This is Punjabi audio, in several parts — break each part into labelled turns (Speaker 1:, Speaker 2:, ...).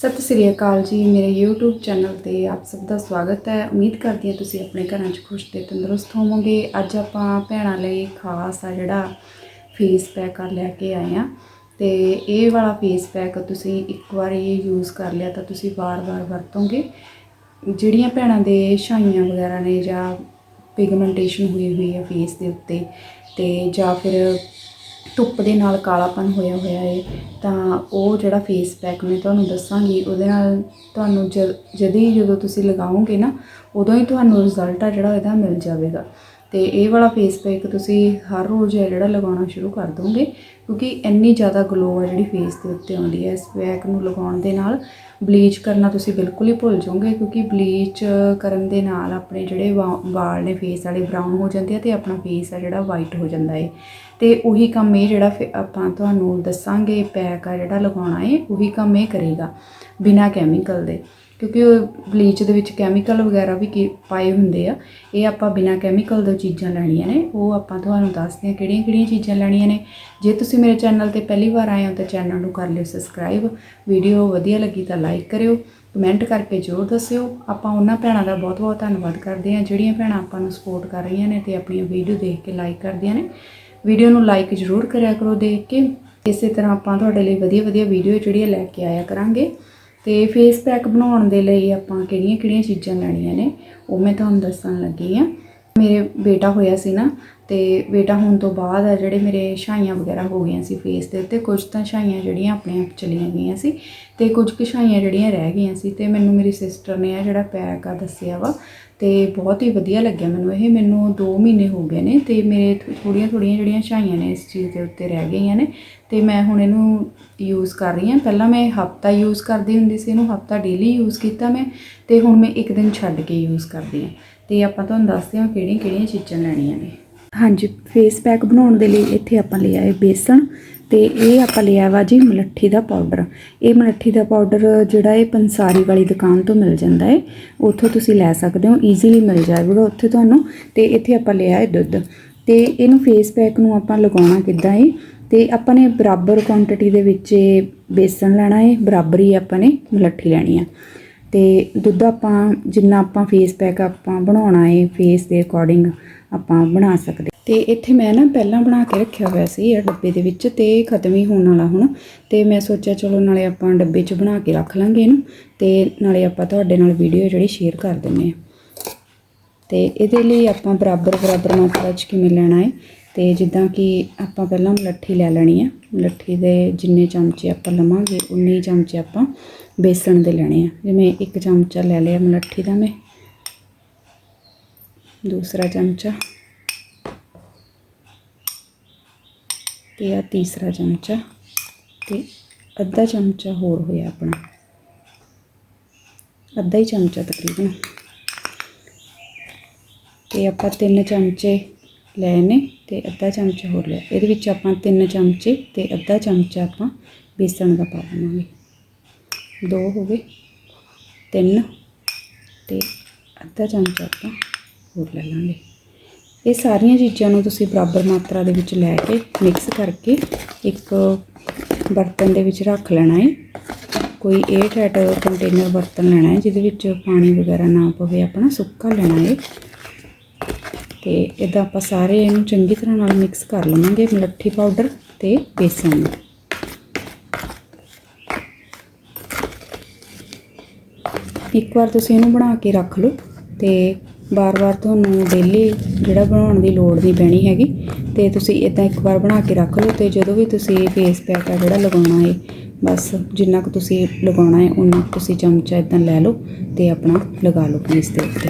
Speaker 1: ਸਤਿ ਸ੍ਰੀ ਅਕਾਲ ਜੀ, ਮੇਰੇ YouTube ਚੈਨਲ ਤੇ ਆਪ ਸਭ ਦਾ ਸਵਾਗਤ ਹੈ। ਉਮੀਦ ਕਰਦੀ ਹਾਂ ਤੁਸੀਂ ਆਪਣੇ ਘਰਾਂ 'ਚ ਖੁਸ਼ ਤੇ ਤੰਦਰੁਸਤ ਹੋਵੋਗੇ। ਅੱਜ ਆਪਾਂ ਭੈਣਾਂ ਲਈ ਖਾਸ ਆ ਜਿਹੜਾ ਫੇਸ ਪੈਕ ਆ ਲੈ ਕੇ ਆਏ ਆ ਤੇ ਇਹ ਵਾਲਾ ਫੇਸ ਪੈਕ ਤੁਸੀਂ ਇੱਕ ਵਾਰ ਇਹ ਯੂਜ਼ ਕਰ ਲਿਆ ਤਾਂ ਤੁਸੀਂ ਵਾਰ-ਵਾਰ ਵਰਤੋਗੇ। ਜਿਹੜੀਆਂ ਭੈਣਾਂ ਦੇ ਛਾਈਆਂ ਵਗੈਰਾ ਨੇ ਜਾਂ ਪਿਗਮੈਂਟੇਸ਼ਨ ਹੋਈ ਹੋਈ ਹੈ ਫੇਸ ਦੇ ਉੱਤੇ ਤੇ ਜਾਂ ਫਿਰ ਧੁੱਪ ਦੇ ਨਾਲ ਕਾਲਾਪਨ ਹੋਇਆ ਹੋਇਆ ਹੈ ਤਾਂ ਉਹ ਜਿਹੜਾ ਫੇਸ ਪੈਕ ਮੈਂ ਤੁਹਾਨੂੰ ਦੱਸਾਂਗੀ, ਉਹਦੇ ਨਾਲ ਤੁਹਾਨੂੰ ਜ- ਜਦ ਹੀ ਜਦੋਂ ਤੁਸੀਂ ਲਗਾਓਗੇ ਨਾ, ਉਦੋਂ ਹੀ ਤੁਹਾਨੂੰ ਰਿਜ਼ਲਟ ਆ ਜਿਹੜਾ ਇਹਦਾ ਮਿਲ ਜਾਵੇਗਾ। ਤੇ ਇਹ ਵਾਲਾ ਫੇਸ ਪੈਕ ਤੁਸੀਂ ਹਰ ਰੋਜ਼ ਜਿਹੜਾ ਲਗਾਉਣਾ ਸ਼ੁਰੂ ਕਰ ਦੋਗੇ ਕਿਉਂਕਿ ਇੰਨੀ ਜ਼ਿਆਦਾ ਗਲੋ ਆ ਜਿਹੜੀ ਫੇਸ ਦੇ ਉੱਤੇ ਆਉਂਦੀ ਹੈ, ਇਸ ਪੈਕ ਨੂੰ ਲਗਾਉਣ ਦੇ ਨਾਲ ਬਲੀਚ ਕਰਨਾ ਤੁਸੀਂ ਬਿਲਕੁਲ ਹੀ ਭੁੱਲ ਜਾਓਗੇ ਕਿਉਂਕਿ ਬਲੀਚ ਕਰਨ ਦੇ ਨਾਲ ਆਪਣੇ ਜਿਹੜੇ ਵਾ- ਵਾਲ ਨੇ ਫੇਸ ਵਾਲੇ ਬਰਾਊਨ ਹੋ ਜਾਂਦੇ ਆ ਤੇ ਆਪਣਾ ਫੇਸ ਆ ਜਿਹੜਾ ਵਾਈਟ ਹੋ ਜਾਂਦਾ ਏ। ਤੇ ਉਹੀ ਕੰਮ ਇਹ ਜਿਹੜਾ ਫਿਰ ਆਪਾਂ ਤੁਹਾਨੂੰ ਦੱਸਾਂਗੇ ਪੈਕ ਆ ਜਿਹੜਾ ਲਗਾਉਣਾ ਏ, ਉਹੀ ਕੰਮ ਇਹ ਕਰੇਗਾ ਬਿਨਾ ਕੈਮੀਕਲ ਦੇ। ਕਿਉਂਕਿ ਬਲੀਚ ਦੇ ਵਿੱਚ ਕੈਮੀਕਲ ਵਗੈਰਾ ਵੀ ਕੀ- ਪਾਏ ਹੁੰਦੇ ਆ, ਇਹ ਆਪਾਂ ਬਿਨਾ ਕੈਮੀਕਲ ਦੇ ਚੀਜ਼ਾਂ ਲੈਣੀਆਂ ਨੇ, ਉਹ ਆਪਾਂ ਤੁਹਾਨੂੰ ਦੱਸਦੇ ਹਾਂ ਕਿਹੜੀਆਂ ਕਿਹੜੀਆਂ ਚੀਜ਼ਾਂ ਲੈਣੀਆਂ ਨੇ। ਜੇ ਤੁਸੀਂ ਮੇਰੇ ਚੈਨਲ ਤੇ ਪਹਿਲੀ ਵਾਰ ਆਏ ਹੋ ਤਾਂ ਚੈਨਲ ਨੂੰ ਕਰ ਲਿਓ ਸਬਸਕ੍ਰਾਈਬ ਵੀਡੀਓ ਵਧੀਆ ਲੱਗੀ ਤਾਂ ਲਾਈਕ ਕਰਿਓ ਕਮੈਂਟ ਕਰਕੇ ਜ਼ਰੂਰ ਦੱਸਿਓ। ਆਪਾਂ ਉਹਨਾਂ ਭੈਣਾਂ ਦਾ ਬਹੁਤ ਬਹੁਤ ਧੰਨਵਾਦ ਕਰਦੇ ਹਾਂ, ਜਿਹੜੀਆਂ ਭੈਣਾਂ ਆਪਾਂ ਨੂੰ ਸਪੋਰਟ ਕਰ ਰਹੀਆਂ ਨੇ ਤੇ ਆਪਣੀਆਂ ਵੀਡੀਓ ਦੇਖ ਕੇ ਲਾਈਕ ਕਰਦੀਆਂ ਨੇ। ਵੀਡੀਓ ਨੂੰ ਲਾਈਕ ਜ਼ਰੂਰ ਕਰਿਆ ਕਰੋ ਦੇਖ ਕੇ। ਇਸੇ ਤਰ੍ਹਾਂ ਆਪਾਂ ਤੁਹਾਡੇ ਲਈ ਵਧੀਆ ਵਧੀਆ ਵੀਡੀਓ ਜਿਹੜੀਆਂ ਲੈ ਕੇ ਆਇਆ ਕਰਾਂਗੇ। ਤੇ ਫੇਸ ਪੈਕ ਬਣਾਉਣ ਦੇ ਲਈ ਆਪਾਂ ਕਿਹੜੀਆਂ ਕਿਹੜੀਆਂ ਚੀਜ਼ਾਂ ਲੈਣੀਆਂ ਨੇ, ਉਹ ਮੈਂ ਤੁਹਾਨੂੰ ਦੱਸਣ ਲੱਗੀ ਆ ਮੇਰੇ ਬੇਟਾ ਹੋਇਆ ਸੀ ਨਾ ਤੇ ਬੇਟਾ ਹੋਣ ਤੋਂ ਬਾਅਦ ਆ ਜਿਹੜੇ ਮੇਰੇ ਛਾਈਆਂ ਵਗੈਰਾ ਹੋ ਗਈਆਂ ਸੀ ਫੇਸ ਦੇ ਉੱਤੇ ਕੁਝ ਤਾਂ ਛਾਈਆਂ ਜਿਹੜੀਆਂ ਆਪਣੇ ਆਪ ਚਲੀਆਂ ਗਈਆਂ ਸੀ ਤੇ ਕੁਝ ਕੁ ਛਾਈਆਂ ਜਿਹੜੀਆਂ ਰਹਿ ਗਈਆਂ ਸੀ ਤੇ ਮੈਨੂੰ ਮੇਰੀ ਸਿਸਟਰ ਨੇ ਆ ਜਿਹੜਾ ਪੈਕ ਆ ਦੱਸਿਆ ਵਾ ਤੇ ਬਹੁਤ ਹੀ ਵਧੀਆ ਲੱਗਿਆ ਮੈਨੂੰ ਇਹ, ਮੈਨੂੰ 2 ਮਹੀਨੇ ਹੋ ਗਏ ਨੇ ਤੇ ਮੇਰੇ ਥੋੜੀਆਂ ਥੋੜੀਆਂ ਜਿਹੜੀਆਂ ਛਾਈਆਂ ਨੇ ਇਸ ਚੀਜ਼ ਦੇ ਉੱਤੇ ਰਹਿ ਗਈਆਂ ਨੇ ਤੇ ਮੈਂ ਹੁਣ ਇਹਨੂੰ ਯੂਜ਼ ਕਰ ਰਹੀ ਹਾਂ। ਪਹਿਲਾਂ ਮੈਂ ਹਫਤਾ ਯੂਜ਼ ਕਰਦੀ ਹੁੰਦੀ ਸੀ, ਇਹਨੂੰ ਹਫਤਾ ਡੇਲੀ ਯੂਜ਼ ਕੀਤਾ ਮੈਂ ਤੇ ਹੁਣ ਮੈਂ ਇੱਕ ਦਿਨ ਛੱਡ ਕੇ ਯੂਜ਼ ਕਰਦੀ ਹਾਂ। ਤੇ ਆਪਾਂ ਤੁਹਾਨੂੰ ਦੱਸਦੇ ਹਾਂ ਕਿਹੜੀਆਂ ਕਿਹੜੀਆਂ ਚੀਜ਼ਾਂ ਲੈਣੀਆਂ ਨੇ। ਹਾਂਜੀ ਫੇਸ ਪੈਕ ਬਣਾਉਣ ਦੇ ਲਈ ਇੱਥੇ ਆਪਾਂ ਲਿਆ ਹੈ ਬੇਸਣ ਤੇ ਇਹ ਆਪਾਂ ਲਿਆ ਵਾ ਜੀ ਮਲੱਠੀ ਦਾ ਪਾਊਡਰ ਇਹ ਮਲੱਠੀ ਦਾ ਪਾਊਡਰ ਜਿਹੜਾ ਇਹ ਪੰਸਾਰੀ ਵਾਲੀ ਦੁਕਾਨ ਤੋਂ ਮਿਲ ਜਾਂਦਾ ਹੈ। ਉੱਥੋਂ ਤੁਸੀਂ ਲੈ ਸਕਦੇ ਹੋ ਈਜ਼ੀਲੀ ਮਿਲ ਜਾਵੇਗਾ ਉੱਥੇ ਤੁਹਾਨੂੰ ਤੇ ਇੱਥੇ ਆਪਾਂ ਲਿਆ ਹੈ ਦੁੱਧ। ਤੇ ਇਹਨੂੰ ਫੇਸ ਪੈਕ ਨੂੰ ਆਪਾਂ ਲਗਾਉਣਾ ਕਿੱਦਾਂ ਹੈ? ਤੇ ਆਪਾਂ ਨੇ ਬਰਾਬਰ ਕੁਆਂਟੀਟੀ ਦੇ ਵਿੱਚ ਬੇਸਣ ਲੈਣਾ ਹੈ, ਬਰਾਬਰ ਹੀ ਆਪਾਂ ਨੇ ਮਲੱਠੀ ਲੈਣੀ ਆ। ਤੇ ਦੁੱਧ ਆਪਾਂ, ਜਿੰਨਾ ਆਪਾਂ ਫੇਸ ਪੈਕ ਆਪਾਂ ਬਣਾਉਣਾ ਹੈ ਫੇਸ ਦੇ ਅਕੋਰਡਿੰਗ ਆਪਾਂ ਬਣਾ ਸਕਦੇ। ਤੇ ਇੱਥੇ ਮੈਂ ਨਾ ਪਹਿਲਾਂ ਬਣਾ ਕੇ ਰੱਖਿਆ ਹੋਇਆ ਸੀ ਇਹ ਡੱਬੇ ਦੇ ਵਿੱਚ ਤੇ ਇਹ ਖਤਮ ਹੀ ਹੋਣ ਵਾਲਾ ਹੁਣ। ਤੇ ਮੈਂ ਸੋਚਿਆ ਚਲੋ ਨਾਲੇ ਆਪਾਂ ਡੱਬੇ 'ਚ ਬਣਾ ਕੇ ਰੱਖ ਲਾਂਗੇ ਇਹਨੂੰ ਤੇ ਨਾਲੇ ਆਪਾਂ ਤੁਹਾਡੇ ਨਾਲ ਵੀਡੀਓ ਜਿਹੜੀ ਸ਼ੇਅਰ ਕਰ ਦਿੰਨੇ ਆ। ਤੇ ਇਹਦੇ ਲਈ ਆਪਾਂ ਬਰਾਬਰ ਬਰਾਬਰ ਮਾਤਰਾ 'ਚ ਕਿਵੇਂ ਲੈਣਾ ਹੈ ਤੇ ਜਿੱਦਾਂ ਕਿ ਆਪਾਂ ਪਹਿਲਾਂ ਮਲੱਠੀ ਲੈ ਲੈਣੀ ਆ। ਮਲੱਠੀ ਦੇ ਜਿੰਨੇ ਚਮਚੇ ਆਪਾਂ ਲਵਾਂਗੇ, ਉਨੇ ਚਮਚੇ ਆਪਾਂ ਬੇਸਣ ਦੇ ਲੈਣੇ ਆ। ਜਿਵੇਂ ਇੱਕ ਚਮਚਾ ਲੈ ਲਿਆ ਮਲੱਠੀ ਦਾ ਮੈਂ। ਦੂਸਰਾ ਚਮਚਾ ਤੇ ਆ ਤੀਸਰਾ ਚਮਚਾ ਤੇ ਅੱਧਾ ਚਮਚਾ ਹੋਰ ਹੋਇਆ ਆਪਣਾ ਅੱਧਾ ਹੀ ਚਮਚਾ ਤਕਰੀਬਨ ਤੇ ਆਪਾਂ ਤਿੰਨ ਚਮਚੇ ਲਏ ਨੇ ਤੇ ਅੱਧਾ ਚਮਚਾ ਹੋਰ ਲਿਆ ਇਹਦੇ ਵਿੱਚ ਆਪਾਂ ਤਿੰਨ ਚਮਚੇ ਤੇ ਅੱਧਾ ਚਮਚਾ ਆਪਾਂ ਬੇਸਣ ਦਾ ਪਾ ਦੇਵਾਂਗੇ ਦੋ ਹੋ ਗਏ ਤਿੰਨ ਤੇ ਅੱਧਾ ਚਮਚਾ ਆਪਾਂ ਹੋਰ ਲੈ ਲਾਂਗੇ। ਇਹ ਸਾਰੀਆਂ ਚੀਜ਼ਾਂ ਨੂੰ ਤੁਸੀਂ ਬਰਾਬਰ ਮਾਤਰਾ ਦੇ ਵਿੱਚ ਲੈ ਕੇ ਮਿਕਸ ਕਰਕੇ ਇੱਕ ਬਰਤਨ ਦੇ ਵਿੱਚ ਰੱਖ ਲੈਣਾ ਹੈ ਕੋਈ 에ਅਰ ਟਾਈਟ ਕੰਟੇਨਰ ਬਰਤਨ ਲੈਣਾ ਹੈ ਜਿਹਦੇ ਵਿੱਚ ਪਾਣੀ ਵਗੈਰਾ ਨਾ ਪਵੇ, ਆਪਣਾ ਸੁੱਕਾ ਲੈਣਾ ਹੈ ਤੇ ਇਦਾਂ ਆਪਾਂ ਸਾਰੇ ਇਹਨੂੰ ਚੰਗੀ ਤਰ੍ਹਾਂ ਨਾਲ ਮਿਕਸ ਕਰ ਲਵਾਂਗੇ, ਮਲੱਠੀ ਪਾਊਡਰ ਤੇ ਬੇਸਨ ਨੂੰ। ਇੱਕ ਵਾਰ ਤੁਸੀਂ ਇਹਨੂੰ ਬਣਾ ਕੇ ਰੱਖ ਲਓ ਤੇ ਬਾਰ-ਬਾਰ ਤੁਹਾਨੂੰ ਡੇਲੀ ਜਿਹੜਾ ਬਣਾਉਣ ਦੀ ਲੋੜ ਨਹੀਂ ਪੈਣੀ ਹੈਗੀ। ਤੇ ਤੁਸੀਂ ਇਦਾਂ ਇੱਕ ਵਾਰ ਬਣਾ ਕੇ ਰੱਖ ਲਓ ਤੇ ਜਦੋਂ ਵੀ ਤੁਸੀਂ ਫੇਸ ਪੈਕ ਆ ਜਿਹੜਾ ਲਗਾਉਣਾ ਹੈ ਬਸ ਜਿੰਨਾ ਕੁ ਤੁਸੀਂ ਲਗਾਉਣਾ ਹੈ ਉਨਾ ਕੁ ਤੁਸੀਂ ਚਮਚਾ ਇਦਾਂ ਲੈ ਲਓ ਤੇ ਆਪਣਾ ਲਗਾ ਲਓ ਫੇਸ ਦੇ ਉੱਤੇ।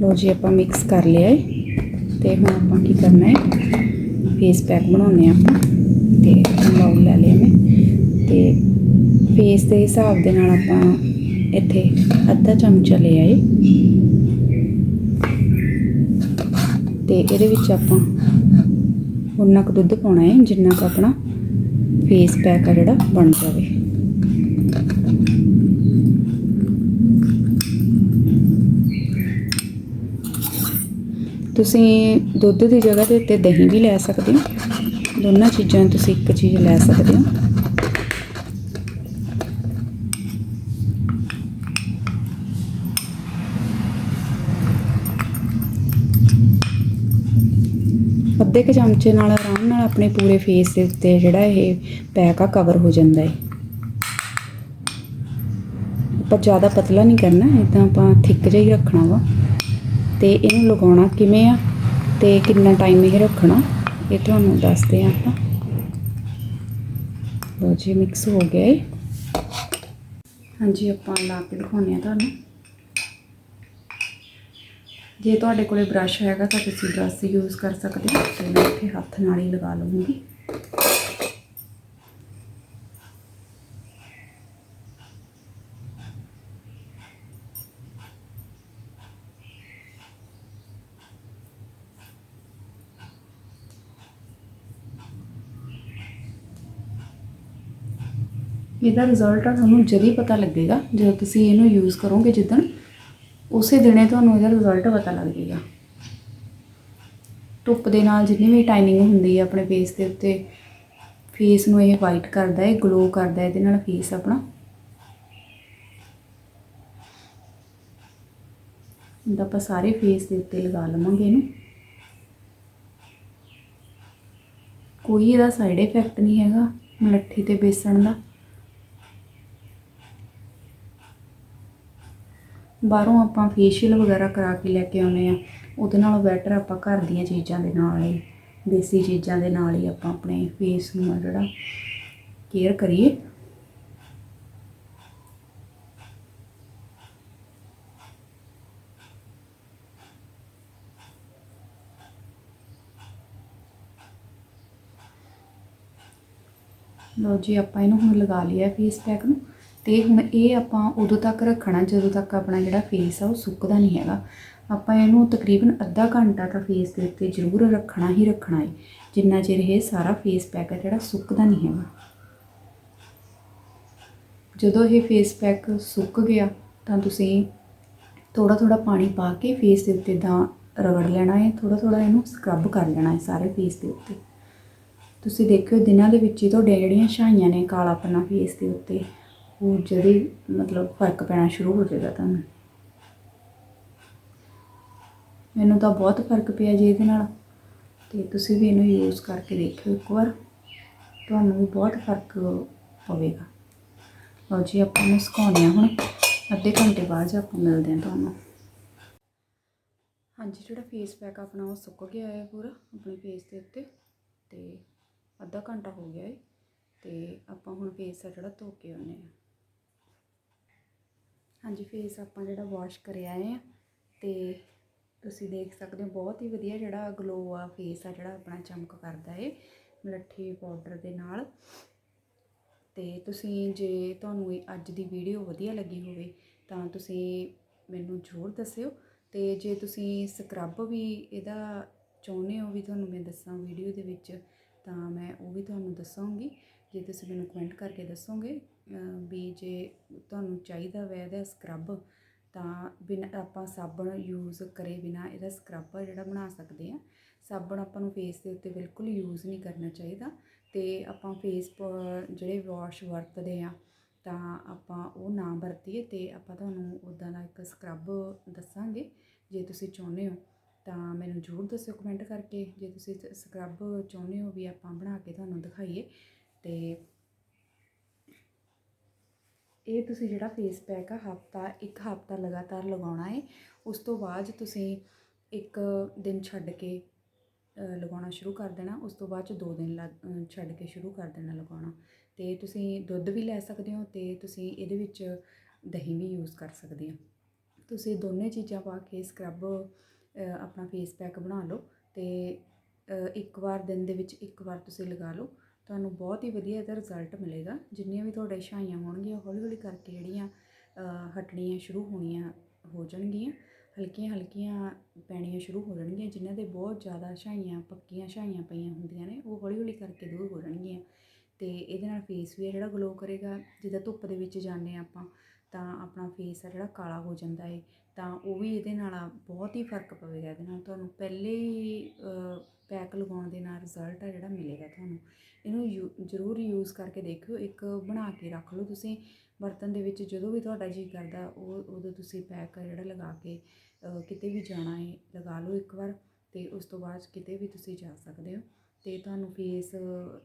Speaker 1: ਲੋ ਜੀ, ਆਪਾਂ ਮਿਕਸ ਕਰ ਲਿਆ ਹੈ ਤੇ ਹੁਣ ਆਪਾਂ ਕੀ ਕਰਨਾ ਹੈ ਫੇਸ ਪੈਕ ਬਣਾਉਣੇ ਆ ਆਪਾਂ। ਤੇ ਬਾਉਲ ਲੈ ਲਿਆ ਮੈਂ। ਤੇ ਫੇਸ ਦੇ ਹਿਸਾਬ ਦੇ ਨਾਲ ਆਪਾਂ ਇੱਥੇ ਅੱਧਾ ਚਮਚਾ ਲੈ ਆਏ। ਤੇ ਇਹਦੇ ਵਿੱਚ ਆਪਾਂ ਉਨਾ ਕੁ ਦੁੱਧ ਪਾਉਣਾ ਹੈ, ਜਿੰਨਾ ਕੁ ਆਪਣਾ ਫੇਸ ਪੈਕ ਆ ਜਿਹੜਾ ਬਣ ਜਾਵੇ। ਤੁਸੀਂ ਦੁੱਧ ਦੀ ਜਗ੍ਹਾ ਦੇ ਉੱਤੇ ਦਹੀਂ ਵੀ ਲੈ ਸਕਦੇ ਹੋ। ਦੋਨਾਂ ਚੀਜ਼ਾਂ ਤੁਸੀਂ ਇੱਕ ਚੀਜ਼ ਲੈ ਸਕਦੇ ਹੋ। ਅੱਧੇ ਕੁ ਚਮਚੇ ਨਾਲ ਆਰਾਮ ਨਾਲ ਆਪਣੇ ਪੂਰੇ ਫੇਸ ਦੇ ਉੱਤੇ ਜਿਹੜਾ ਇਹ ਪੈਕ ਆ ਕਵਰ ਹੋ ਜਾਂਦਾ ਹੈ ਆਪਾਂ ਜ਼ਿਆਦਾ ਪਤਲਾ ਨਹੀਂ ਕਰਨਾ ਇਦਾਂ ਆਪਾਂ ਥਿੱਕ ਜਿਹਾ ਹੀ ਰੱਖਣਾ ਵਾ। ਤੇ ਇਹਨੂੰ ਲਗਾਉਣਾ ਕਿਵੇਂ ਆ ਤੇ ਕਿੰਨਾ ਟਾਈਮ ਇਹ ਰੱਖਣਾ, ਇਹ ਤੁਹਾਨੂੰ ਦੱਸਦੇ ਆ ਆਪਾਂ। ਲੋ ਜੀ ਮਿਕਸ ਹੋ ਗਿਆ ਹੈ ਹਾਂਜੀ, ਆਪਾਂ ਲਾ ਕੇ ਦਿਖਾਉਂਦੇ ਆ ਤੁਹਾਨੂੰ। ਜੇ ਤੁਹਾਡੇ ਕੋਲੇ ਬ੍ਰਸ਼ ਹੈਗਾ ਤਾਂ ਤੁਸੀਂ ਬ੍ਰਸ਼ ਯੂਜ਼ ਕਰ ਸਕਦੇ ਹੋ, ਤੇ ਮੈਂ ਇੱਥੇ ਹੱਥ ਨਾਲ ਹੀ ਲਗਾ ਲਵਾਂਗੀ ਇਹਦਾ ਰਿਜ਼ਲਟ ਆ, ਤੁਹਾਨੂੰ ਜਦ ਹੀ ਪਤਾ ਲੱਗੇਗਾ ਜਦੋਂ ਤੁਸੀਂ ਇਹਨੂੰ ਯੂਜ਼ ਕਰੋਗੇ, ਜਿੱਦਣ ਉਸੇ ਦਿਨੇ ਤੁਹਾਨੂੰ ਇਹਦਾ ਰਿਜ਼ਲਟ ਪਤਾ ਲੱਗ ਜਾਏਗਾ ਧੁੱਪ ਦੇ ਨਾਲ ਜਿੰਨੀ ਵੀ ਟਾਈਨਿੰਗ ਹੁੰਦੀ ਹੈ ਆਪਣੇ ਫੇਸ ਦੇ ਉੱਤੇ ਫੇਸ ਨੂੰ ਇਹ ਵਾਈਟ ਕਰਦਾ ਹੈ ਗਲੋ ਕਰਦਾ ਹੈ, ਇਹਦੇ ਨਾਲ ਫੇਸ ਆਪਣਾ ਇਹਦਾ ਆਪਾਂ ਸਾਰੇ ਫੇਸ ਦੇ ਉੱਤੇ ਲਗਾ ਲਵਾਂਗੇ ਇਹਨੂੰ। ਕੋਈ ਇਹਦਾ ਸਾਈਡ ਇਫੈਕਟ ਨਹੀਂ ਹੈਗਾ, ਮਲੱਠੀ ਤੇ ਬੇਸਣ ਦਾ। ਬਾਹਰੋਂ ਆਪਾਂ ਫੇਸ਼ੀਅਲ ਵਗੈਰਾ ਕਰਾ ਕੇ ਲੈ ਕੇ ਆਉਨੇ ਆ ਉਹਦੇ ਨਾਲੋਂ ਬੈਟਰ ਆਪਾਂ ਘਰ ਦੀਆਂ ਚੀਜ਼ਾਂ ਦੇ ਨਾਲ ਹੀ, ਦੇਸੀ ਚੀਜ਼ਾਂ ਦੇ ਨਾਲ ਹੀ ਆਪਾਂ ਆਪਣੇ ਫੇਸ ਨੂੰ ਜਿਹੜਾ ਕੇਅਰ ਕਰੀਏ। ਲਓ ਜੀ, ਆਪਾਂ ਇਹਨੂੰ ਹੁਣ ਲਗਾ ਲਿਆ ਫੇਸ ਪੈਕ ਨੂੰ। ਤੇ ਹੁਣ ਇਹ ਆਪਾਂ ਉਦੋਂ ਤੱਕ ਰੱਖਣਾ, ਜਦੋਂ ਤੱਕ ਆਪਣਾ ਜਿਹੜਾ ਫੇਸ ਆ ਉਹ ਸੁੱਕਦਾ ਨਹੀਂ ਹੈਗਾ। ਆਪਾਂ ਇਹਨੂੰ ਤਕਰੀਬਨ ਅੱਧਾ ਘੰਟਾ ਤਾਂ ਫੇਸ ਦੇ ਉੱਤੇ ਜ਼ਰੂਰ ਰੱਖਣਾ ਹੀ ਰੱਖਣਾ ਹੈ ਜਿੰਨਾ ਚਿਰ ਇਹ ਸਾਰਾ ਫੇਸ ਪੈਕ ਹੈ ਜਿਹੜਾ ਸੁੱਕਦਾ ਨਹੀਂ ਹੈਗਾ। ਜਦੋਂ ਇਹ ਫੇਸ ਪੈਕ ਸੁੱਕ ਗਿਆ, ਤਾਂ ਤੁਸੀਂ ਥੋੜਾ ਥੋੜਾ ਪਾਣੀ ਪਾ ਕੇ ਫੇਸ ਦੇ ਉੱਤੇ ਦਾ ਰਗੜ ਲੈਣਾ ਹੈ ਥੋੜਾ ਥੋੜਾ ਇਹਨੂੰ ਸਕਰਬ ਕਰ ਲੈਣਾ ਹੈ ਸਾਰੇ ਫੇਸ ਦੇ ਉੱਤੇ। ਤੁਸੀਂ ਦੇਖਿਓ, ਦਿਨਾਂ ਦੇ ਵਿੱਚ ਹੀ ਤੁਹਾਡੀਆਂ ਜਿਹੜੀਆਂ ਛਾਈਆਂ ਨੇ, ਕਾਲਾਪਨਾ ਫੇਸ ਦੇ ਉੱਤੇ ਉਹ ਜਿਹੜੀ ਮਤਲਬ ਫ਼ਰਕ ਪੈਣਾ ਸ਼ੁਰੂ ਹੋ ਜਾਏਗਾ ਤੁਹਾਨੂੰ। ਮੈਨੂੰ ਤਾਂ ਬਹੁਤ ਫ਼ਰਕ ਪਿਆ ਜੀ ਇਹਦੇ ਨਾਲ। ਤੇ ਤੁਸੀਂ ਵੀ ਇਹਨੂੰ ਯੂਜ਼ ਕਰਕੇ ਦੇਖਿਓ ਇੱਕ ਵਾਰ। ਤੁਹਾਨੂੰ ਵੀ ਬਹੁਤ ਫ਼ਰਕ ਪਵੇਗਾ। ਲਓ ਜੀ, ਆਪਾਂ ਨੂੰ ਸੁਕਾਉਂਦੇ ਹਾਂ ਹੁਣ। ਅੱਧੇ ਘੰਟੇ ਬਾਅਦ ਜਾ ਆਪਾਂ ਮਿਲਦੇ ਹਾਂ ਤੁਹਾਨੂੰ। ਹਾਂਜੀ, ਜਿਹੜਾ ਫੇਸ ਪੈਕ ਆਪਣਾ ਉਹ ਸੁੱਕ ਗਿਆ ਹੈ ਪੂਰਾ, ਆਪਣੇ ਫੇਸ ਦੇ ਉੱਤੇ। ਤੇ ਅੱਧਾ ਘੰਟਾ ਹੋ ਗਿਆ ਹੈ ਤੇ ਆਪਾਂ ਹੁਣ ਫੇਸ ਆ ਜਿਹੜਾ ਧੋ ਕੇ ਆਉਨੇ ਆ ਹਾਂਜੀ ਫੇਸ ਆਪਾਂ ਜਿਹੜਾ ਵਾਸ਼ ਕਰਿਆ ਆਏ ਆ, ਤੇ ਤੁਸੀਂ ਦੇਖ ਸਕਦੇ ਹੋ, ਬਹੁਤ ਹੀ ਵਧੀਆ ਜਿਹੜਾ ਗਲੋ ਆ ਫੇਸ ਆ ਜਿਹੜਾ ਆਪਣਾ ਚਮਕ ਕਰਦਾ ਏ, ਮਲੱਠੀ ਪਾਊਡਰ ਦੇ ਨਾਲ। ਤੇ ਤੁਸੀਂ ਜੇ ਤੁਹਾਨੂੰ ਇਹ ਅੱਜ ਦੀ ਵੀਡੀਓ ਵਧੀਆ ਲੱਗੀ ਹੋਵੇ, ਤਾਂ ਤੁਸੀਂ ਮੈਨੂੰ ਜ਼ਰੂਰ ਦੱਸਿਓ। ਤੇ ਜੇ ਤੁਸੀਂ ਸਕਰਬ ਵੀ ਇਹਦਾ ਚਾਹੁੰਦੇ ਹੋ ਵੀ ਤੁਹਾਨੂੰ ਮੈਂ ਦੱਸਾਂ ਵੀਡੀਓ ਦੇ ਵਿੱਚ, ਤਾਂ ਮੈਂ ਉਹ ਵੀ ਤੁਹਾਨੂੰ ਦੱਸਾਂਗੀ। ਜੇ ਤੁਸੀਂ ਮੈਨੂੰ ਕਮੈਂਟ ਕਰਕੇ ਦੱਸੋਗੇ ਵੀ ਜੇ ਤੁਹਾਨੂੰ ਚਾਹੀਦਾ ਵੈ ਇਹਦਾ ਸਕਰਬ ਤਾਂ ਬਿਨ ਆਪਾਂ ਸਾਬਣ ਯੂਜ਼ ਕਰੇ ਬਿਨਾ ਇਹਦਾ ਸਕਰਬ ਜਿਹੜਾ ਬਣਾ ਸਕਦੇ ਆ ਸਾਬਣ ਆਪਾਂ ਨੂੰ ਫੇਸ ਦੇ ਉੱਤੇ ਬਿਲਕੁਲ ਯੂਜ਼ ਨਹੀਂ ਕਰਨਾ ਚਾਹੀਦਾ ਤੇ ਆਪਾਂ ਫੇਸ ਜਿਹੜੇ ਵਾਸ਼ ਵਰਤਦੇ ਆ ਤਾਂ ਆਪਾਂ ਉਹ ਨਾ ਵਰਤੀਏ ਤੇ ਆਪਾਂ ਤੁਹਾਨੂੰ ਉਦਾਂ ਦਾ ਇੱਕ ਸਕਰਬ ਦੱਸਾਂਗੇ ਜੇ ਤੁਸੀਂ ਚਾਹੁੰਦੇ ਹੋ। ਤਾਂ ਮੈਨੂੰ ਜ਼ਰੂਰ ਦੱਸਿਓ ਕਮੈਂਟ ਕਰਕੇ, ਜੇ ਤੁਸੀਂ ਸਕਰਬ ਚਾਹੁੰਦੇ ਹੋ ਵੀ ਆਪਾਂ ਬਣਾ ਕੇ ਤੁਹਾਨੂੰ ਦਿਖਾਈਏ ਤੇ ਇਹ ਤੁਸੀਂ ਜਿਹੜਾ ਫੇਸ ਪੈਕ ਆ, ਹਫਤਾ, ਇੱਕ ਹਫਤਾ ਲਗਾਤਾਰ ਲਗਾਉਣਾ ਹੈ ਉਸ ਤੋਂ ਬਾਅਦ ਤੁਸੀਂ ਇੱਕ ਦਿਨ ਛੱਡ ਕੇ ਲਗਾਉਣਾ ਸ਼ੁਰੂ ਕਰ ਦੇਣਾ। ਉਸ ਤੋਂ ਬਾਅਦ ਚ ਦੋ ਦਿਨ ਲੱਗ- ਛੱਡ ਕੇ ਸ਼ੁਰੂ ਕਰ ਦੇਣਾ ਲਗਾਉਣਾ। ਤੇ ਤੁਸੀਂ ਦੁੱਧ ਵੀ ਲੈ ਸਕਦੇ ਹੋ ਤੇ ਤੁਸੀਂ ਇਹਦੇ ਵਿੱਚ ਦਹੀਂ ਵੀ ਯੂਜ਼ ਕਰ ਸਕਦੇ ਹੋ। ਤੁਸੀਂ ਦੋਨੇ ਚੀਜ਼ਾਂ ਪਾ ਕੇ ਸਕਰਬ ਆਪਣਾ ਫੇਸ ਪੈਕ ਬਣਾ ਲਓ ਤੇ ਇੱਕ ਵਾਰ ਦਿਨ ਦੇ ਵਿੱਚ ਇੱਕ ਵਾਰ ਤੁਸੀਂ ਲਗਾ ਲਓ। ਤੁਹਾਨੂੰ ਬਹੁਤ ਹੀ ਵਧੀਆ ਇਹਦਾ ਰਿਜ਼ਲਟ ਮਿਲੇਗਾ। ਜਿੰਨੀਆਂ ਵੀ ਤੁਹਾਡੇ ਛਾਈਆਂ ਹੋਣਗੀਆਂ ਹੌਲੀ ਹੌਲੀ ਕਰਕੇ ਜਿਹੜੀਆਂ ਹਟਣੀਆਂ ਸ਼ੁਰੂ ਹੋਣੀਆਂ ਹੋ ਜਾਣਗੀਆਂ। ਹਲਕੀਆਂ ਹਲਕੀਆਂ ਪੈਣੀਆਂ ਸ਼ੁਰੂ ਹੋ ਜਾਣਗੀਆਂ, ਜਿਨ੍ਹਾਂ ਦੇ ਬਹੁਤ ਜ਼ਿਆਦਾ ਛਾਈਆਂ ਪੱਕੀਆਂ ਛਾਈਆਂ ਪਈਆਂ ਹੁੰਦੀਆਂ ਨੇ, ਉਹ ਹੌਲੀ ਹੌਲੀ ਕਰਕੇ ਦੂਰ ਹੋ ਜਾਣਗੀਆਂ। ਤੇ ਇਹਦੇ ਨਾਲ ਫੇਸ ਵੀ ਆ ਜਿਹੜਾ ਗਲੋ ਕਰੇਗਾ। ਜਿੱਦਾਂ ਧੁੱਪ ਦੇ ਵਿੱਚ ਜਾਂਦੇ ਹਾਂ ਆਪਾਂ ਤਾਂ ਆਪਣਾ ਫੇਸ ਆ ਜਿਹੜਾ ਕਾਲਾ ਹੋ ਜਾਂਦਾ ਹੈ ਤਾਂ ਉਹ ਵੀ ਇਹਦੇ ਨਾਲ ਬਹੁਤ ਹੀ ਫ਼ਰਕ ਪਵੇਗਾ ਇਹਦੇ ਨਾਲ ਤੁਹਾਨੂੰ। ਪਹਿਲੇ ਹੀ ਪੈਕ ਲਗਾਉਣ ਦੇ ਨਾਲ ਰਿਜ਼ਲਟ ਆ ਜਿਹੜਾ ਮਿਲੇਗਾ ਤੁਹਾਨੂੰ। ਇਹਨੂੰ ਯੂ, ਜ਼ਰੂਰ ਯੂਜ਼ ਕਰਕੇ ਦੇਖਿਓ, ਇੱਕ ਬਣਾ ਕੇ ਰੱਖ ਲਓ ਤੁਸੀਂ। ਬਰਤਨ ਦੇ ਵਿੱਚ ਜਦੋਂ ਵੀ ਤੁਹਾਡਾ ਜੀ ਕਰਦਾ, ਉਹ, ਉਦੋਂ ਤੁਸੀਂ ਪੈਕ ਜਿਹੜਾ ਲਗਾ ਕੇ ਕਿਤੇ ਵੀ ਜਾਣਾ ਹੈ ਲਗਾ ਲਓ ਇੱਕ ਵਾਰ ਤੇ ਉਸ ਤੋਂ ਬਾਅਦ ਕਿਤੇ ਵੀ ਤੁਸੀਂ ਜਾ ਸਕਦੇ ਹੋ। ਅਤੇ ਤੁਹਾਨੂੰ ਫੇਸ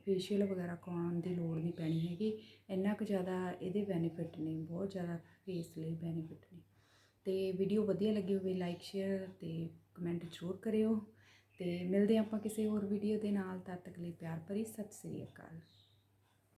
Speaker 1: ਫੇਸ਼ੀਅਲ ਵਗੈਰਾ ਕਰਾਉਣ ਦੀ ਲੋੜ ਨਹੀਂ ਪੈਣੀ ਹੈਗੀ। ਇੰਨਾ ਕੁ ਜ਼ਿਆਦਾ ਇਹਦੇ ਬੈਨੀਫਿਟ ਨੇ, ਬਹੁਤ ਜ਼ਿਆਦਾ ਫੇਸ ਲਈ ਬੈਨੀਫਿਟ ਨੇ। ਅਤੇ ਵੀਡੀਓ ਵਧੀਆ ਲੱਗੀ ਹੋਵੇ ਲਾਈਕ ਸ਼ੇਅਰ ਅਤੇ ਕਮੈਂਟ ਜ਼ਰੂਰ ਕਰਿਓ। ਅਤੇ ਮਿਲਦੇ ਹਾਂ ਆਪਾਂ ਕਿਸੇ ਹੋਰ ਵੀਡੀਓ ਦੇ ਨਾਲ, ਤਦ ਤੱਕ ਲਈ ਪਿਆਰ ਭਰੀ ਸਤਿ ਸ੍ਰੀ ਅਕਾਲ।